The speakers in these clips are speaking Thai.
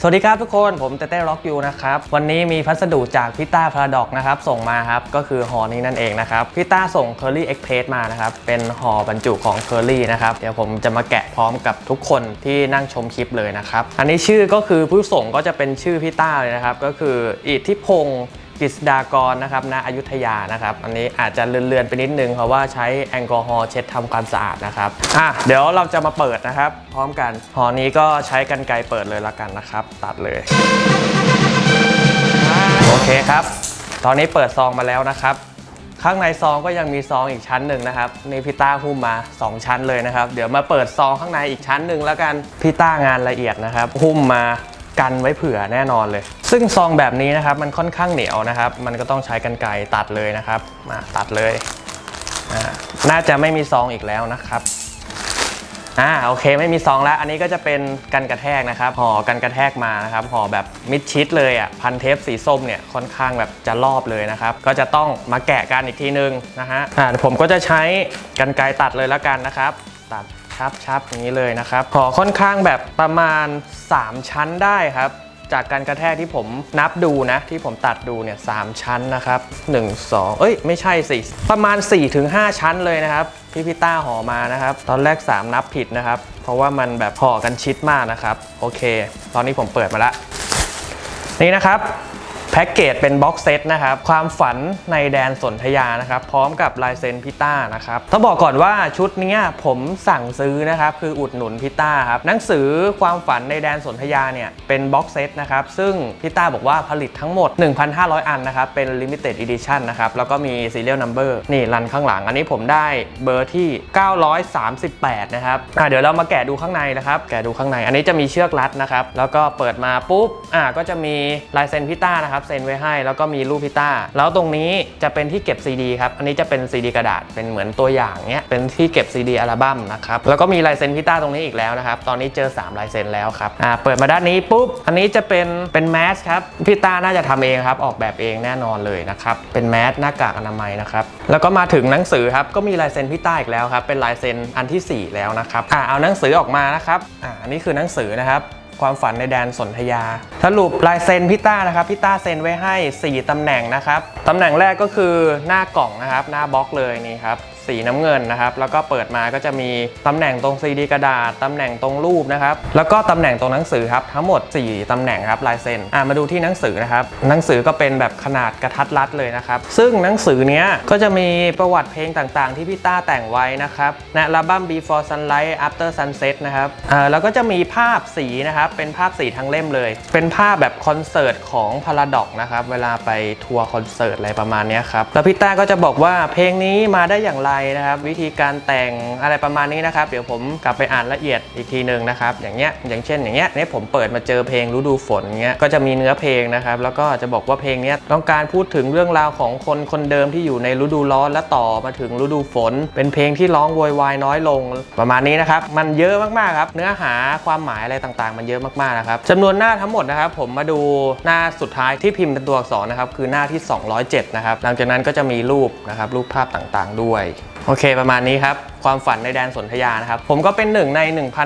สวัสดีครับทุกคนผมเต้เต้ร็อกยูนะครับวันนี้มีพัสดุจากพิต้าพาราดอกนะครับส่งมาครับก็คือห่อนี้นั่นเองนะครับพิต้าส่ง Curly Express มานะครับเป็นห่อบรรจุของ Curly นะครับเดี๋ยวผมจะมาแกะพร้อมกับทุกคนที่นั่งชมคลิปเลยนะครับอันนี้ชื่อก็คือผู้ส่งก็จะเป็นชื่อพิต้าเลยนะครับก็คืออิทธิพงศ์ กฤษดากรนะครับณอยุธยานะครับ อันนี้อาจจะเลือนๆไปนิดนึงเพราะว่าใช้แอลกอฮอล์เช็ดทำความสะอาดนะครับอะเดี๋ยวเราจะมาเปิดนะครับ พร้อมกันห่อนี้ก็ใช้กันไกรเปิดเลยละกันนะครับ ตัดเลยโอเคครับ ตอนนี้เปิดซองมาแล้วนะครับข้างในซองก็ยังมีซองอีกชั้นหนึ่งนะครับนี่พี่ต้าหุ้มมา 2 ชั้นเลยนะครับ เดี๋ยวมาเปิดซองข้างในอีกชั้นหนึ่งแล้วกันพี่ต้างานละเอียดนะครับหุ้มมา กันไว้เผื่อแน่นอนเลย ซึ่งซองแบบนี้นะครับมันค่อนข้างเหนียวนะครับ มันก็ต้องใช้กันไกรตัดเลยนะครับมาตัดเลยน่าจะไม่มีซองอีกแล้วนะครับอ่าโอเคไม่มีซองแล้ว อันนี้ก็จะเป็นกันกระแทกนะครับห่อกันกระแทกมานะครับห่อแบบมิดชิดเลยอะพันเทปสีส้มเนี่ยค่อนข้างแบบจะรอบเลยนะครับ ก็จะต้องมาแกะกันอีกทีนึงนะฮะอ่าผมก็จะใช้กันไกรตัดเลยแล้วกันนะครับ ตัด ชับชับอย่างนี้เลยนะครับห่อค่อนข้างแบบประมาณ 3 ชั้นได้ครับ จากการกระแทกที่ผมนับดูนะ ที่ผมตัดดูเนี่ยสชั้นนะครับ1 2 เอ้ยไม่ใช่สิประมาณ 4-5 ชั้นเลยนะครับที่พี่ต้าห่อมานะครับ ตอนแรก 3 นับผิดนะครับ เพราะว่ามันแบบห่อกันชิดมากนะครับ โอเค ตอนนี้ผมเปิดมาล้วนี่นะครับ แพ็กเกจเป็นบ็อกเซตนะครับ ความฝันในแดนสนธยานะครับ พร้อมกับลายเซ็นพิต้านะครับ ต้องบอกก่อนว่าชุดนี้ผมสั่งซื้อนะครับ คืออุดหนุนพิต้าครับ หนังสือความฝันในแดนสนธยาเนี่ย เป็นบ็อกเซตนะครับ ซึ่งพิต้าบอกว่าผลิตทั้งหมด 1,500 อันนะครับ เป็น Limited Edition นะครับ แล้วก็มี Serial Number นี่รันข้างหลัง อันนี้ผมได้เบอร์ที่ 938 นะครับอะเดี๋ยวเรามาแกะดูข้างในนะครับ แกะดูข้างใน อันนี้จะมีเชือกรัดนะครับ แล้วก็เปิดมาปุ๊บ อะก็จะมีลายเซ็นพิต้านะครับเซ็นไว้ให้แล้วก็มีรูปพิต้า แล้วตรงนี้จะเป็นที่เก็บซีดีครับ อันนี้จะเป็นซีดีกระดาษเป็นเหมือนตัวอย่างเนี้ยเป็นที่เก็บซีดีอัลบั้มนะครับแล้วก็มีลายเซ็นพิต้าตรงนี้อีกแล้วนะครับตอนนี้เจอ 3 ลายเซ็นแล้วครับอ่าเปิดมาด้านนี้ปุ๊บอันนี้จะเป็นเป็นแมสครับพิต้าน่าจะทำเองครับออกแบบเองแน่นอนเลยนะครับเป็นแมสหน้ากากอนามัยนะครับแล้วก็มาถึงหนังสือครับก็มีลายเซ็นพิต้าอีกแล้วครับเป็นลายเซ็นอันทีสี่4 แล้วนะครับอ่าเอาหนังสือออกมานะครับอ่าอันนี้คือหนังสือนะครับ ความฝันในแดนสนธยา สรุปลายเซ็นพิต้านะครับพิต้าเซ็นไว้ให้ 4 ตำแหน่งนะครับ ตำแหน่งแรกก็คือหน้ากล่องนะครับ หน้าบล็อกเลยนี่ครับ สีน้ำเงินนะครับ แล้วก็เปิดมาก็จะมีตำแหน่งตรงซีดีกระดาษตำแหน่งตรงรูปนะครับ แล้วก็ตำแหน่งตรงหนังสือครับ ทั้งหมด 4ตำแหน่งครับลายเซ็นอ่ามาดูที่หนังสือนะครับ หนังสือก็เป็นแบบขนาดกระทัดรัดเลยนะครับ ซึ่งหนังสือเนี้ยก็จะมีประวัติเพลงต่างๆ ที่พี่ต้าแต่งไว้นะครับในอัลบั้ม Before Sunlight After Sunset นะครับอ่าแล้วก็จะมีภาพสีนะครับ เป็นภาพสีทั้งเล่มเลย เป็นภาพแบบคอนเสิร์ตของพาราดอกนะครับ เวลาไปทัวร์คอนเสิร์ตอะไรประมาณเนี้ยครับ แล้วพี่ต้าก็จะบอกว่าเพลงนี้มาได้อย่างไรนะครับ วิธีการแต่งอะไรประมาณนี้นะครับ เดี๋ยวผมกลับไปอ่านละเอียดอีกทีหนึ่งนะครับ อย่างเงี้ยอย่างเช่นอย่างเงี้ยเนี่ยผมเปิดมาเจอเพลงฤดูฝนเงี้ยก็จะมีเนื้อเพลงนะครับ แล้วก็จะบอกว่าเพลงเนี้ยต้องการพูดถึงเรื่องราวของคนคนเดิมที่อยู่ในฤดูร้อนและต่อมาถึงฤดูฝน เป็นเพลงที่ร้องโวยวายน้อยลงประมาณนี้นะครับ มันเยอะมากๆครับเนื้อหาความหมายอะไรต่างๆ มันเยอะมากๆนะครับจำนวนหน้าทั้งหมดนะครับ ผมมาดูหน้าสุดท้ายที่พิมพ์เป็นตัวอักษรนะครับคือหน้าที่ 207นะครับหลังจากนั้นก็จะมีรูปนะครับรูปภาพต่างๆ ด้วย โอเคประมาณนี้ครับความฝันในแดนสนธยานะครับ ผมก็เป็นหนึ่งใน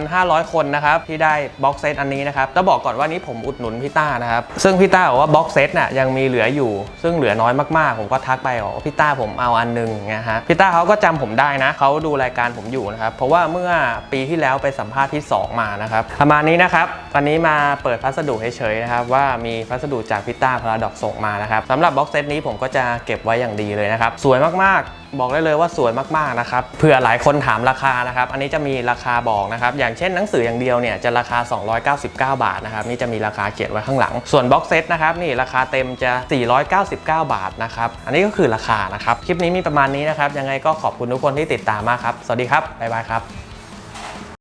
1,500 คนนะครับ ที่ได้บ็อกเซตอันนี้นะครับต้องบอกก่อนว่านี้ผมอุดหนุนพี่ต้านะครับ ซึ่งพี่ต้าบอกว่าบ็อกเซตน่ะยังมีเหลืออยู่ ซึ่งเหลือน้อยมากๆ ผมก็ทักไปบอกว่าพี่ต้าผมเอาอันหนึงเงี้ยฮะพี่ต้าเขาก็จำผมได้นะเขาดูรายการผมอยู่นะครับเพราะว่าเมื่อปีที่แล้วไปสัมภาษณ์ที่ 2 มานะครับประมาณนี้นะครับวันนี้มาเปิดพัสดุเฉยๆนะครับว่ามีพัสดุจากพี่ต้าพาราดอกส่งมานะครับสำหรับบ็อกเซตนี้ผมก็จะเก็บไว้อย่างดีเลยนะครับสวยมากๆ บอกได้เลยว่าสวยมากๆนะครับเผื่อหลายคนถามราคานะครับ อันนี้จะมีราคาบอกนะครับ อย่างเช่นหนังสืออย่างเดียวเนี่ยจะราคา 299 บาทนะครับนี่จะมีราคาเขียนไว้ข้างหลัง ส่วนบ็อกเซตนะครับนี่ราคาเต็มจะ 499 บาทนะครับ อันนี้ก็คือราคานะครับ คลิปนี้มีประมาณนี้นะครับ ยังไงก็ขอบคุณทุกคนที่ติดตามมากครับ สวัสดีครับ บ๊ายบายครับ